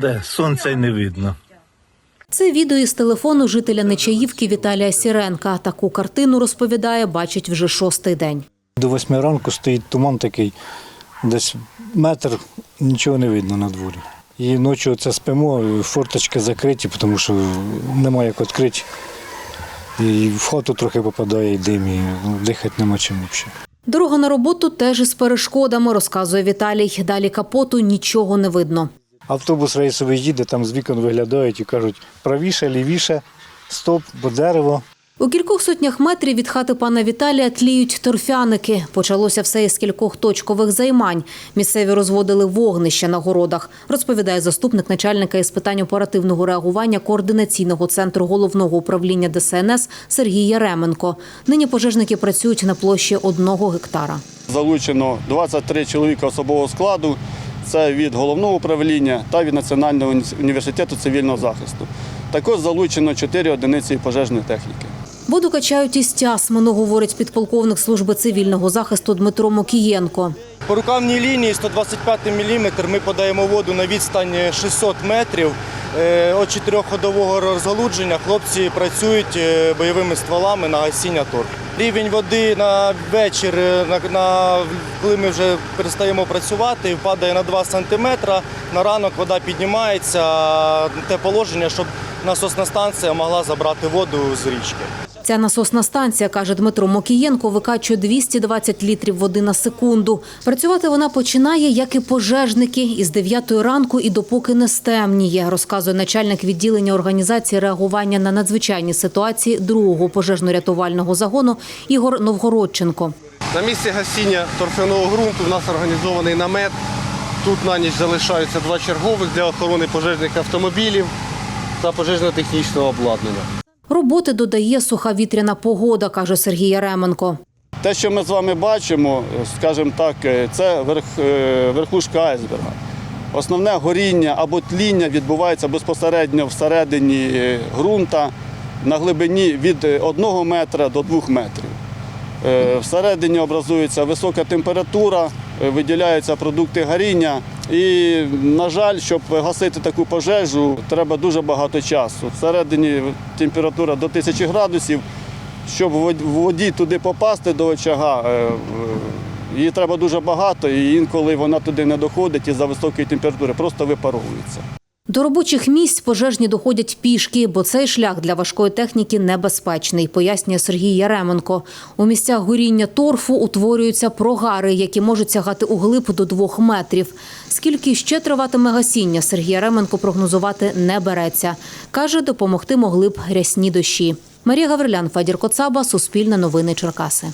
Де сонця й не видно. Це відео із телефону жителя Нечаївки Віталія Сіренка. Таку картину розповідає, бачить вже шостий день. До восьми ранку стоїть туман такий, десь метр, нічого не видно на дворі. І ночі оце спимо, форточки закриті, тому що немає як відкрити. І в хату трохи попадає і дим, і ну, дихати нема чим взагалі. Дорога на роботу теж із перешкодами, розказує Віталій. Далі капоту нічого не видно. Автобус рейсовий їде, там з вікон виглядають і кажуть, правіше, лівіше, стоп, бо дерево. У кількох сотнях метрів від хати пана Віталія тліють торфяники. Почалося все із кількох точкових займань. Місцеві розводили вогнища на городах, розповідає заступник начальника із питань оперативного реагування координаційного центру головного управління ДСНС Сергій Яременко. Нині пожежники працюють на площі одного гектара. Залучено 23 чоловіка особового складу. Це від головного управління та від Національного університету цивільного захисту. Також залучено 4 одиниці пожежної техніки. Воду качають із тясмину, говорить підполковник служби цивільного захисту Дмитро Мокієнко. По рукавній лінії 125 мм ми подаємо воду на відстань 600 метрів. Е, От чотирьохходового розгалудження хлопці працюють е, бойовими стволами на гасіння торг. Рівень води на вечір, е, на, коли ми вже перестаємо працювати, падає на 2 см. На ранок вода піднімається те положення, щоб насосна станція могла забрати воду з річки. Ця насосна станція, каже Дмитро Мокієнко, викачує 220 літрів води на секунду. Працювати вона починає, як і пожежники, із 9 ранку і допоки не стемніє, розказує начальник відділення організації реагування на надзвичайні ситуації другого пожежно-рятувального загону Ігор Новгородченко. На місці гасіння торфяного ґрунту у нас організований намет. Тут на ніч залишаються два чергових для охорони пожежних автомобілів та пожежно-технічного обладнання. Роботи додає суха вітряна погода, каже Сергій Яременко. Те, що ми з вами бачимо, скажімо так, це верх, е, верхушка айсберга. Основне горіння або тління відбувається безпосередньо всередині е, ґрунта на глибині від 1 метра до 2 метрів. Е, Всередині образується висока температура, е, виділяються продукти горіння. І, на жаль, щоб гасити таку пожежу, треба дуже багато часу. Всередині температура до 1000 градусів. Щоб в воді туди попасти до очага, е, е, її треба дуже багато, і інколи вона туди не доходить із-за високої температури, просто випаровується. До робочих місць пожежні доходять пішки, бо цей шлях для важкої техніки небезпечний, пояснює Сергій Яременко. У місцях горіння торфу утворюються прогари, які можуть сягати углиб до двох метрів. Скільки ще триватиме гасіння, Сергій Яременко прогнозувати не береться. Каже, допомогти могли б рясні дощі. Марія Гаврилян, Федір Коцаба, Суспільне новини Черкаси.